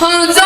허정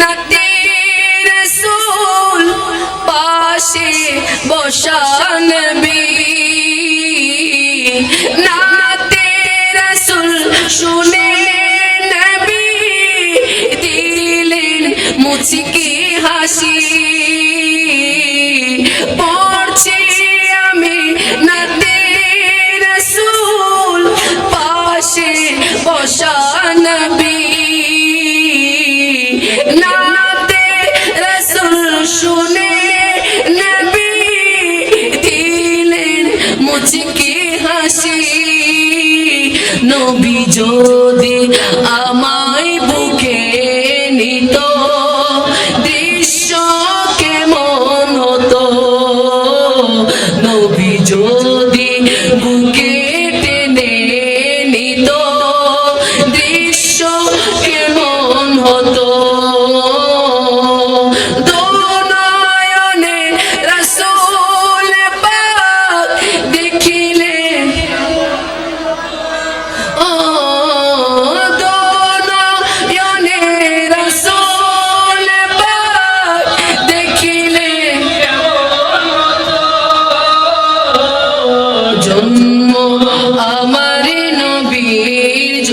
নাতে রসুল পাশে বসান নাতে রসুল শুনে নবী দিলেন মুচকি হাসি। মুচকি হাসি। নবী যদি আমার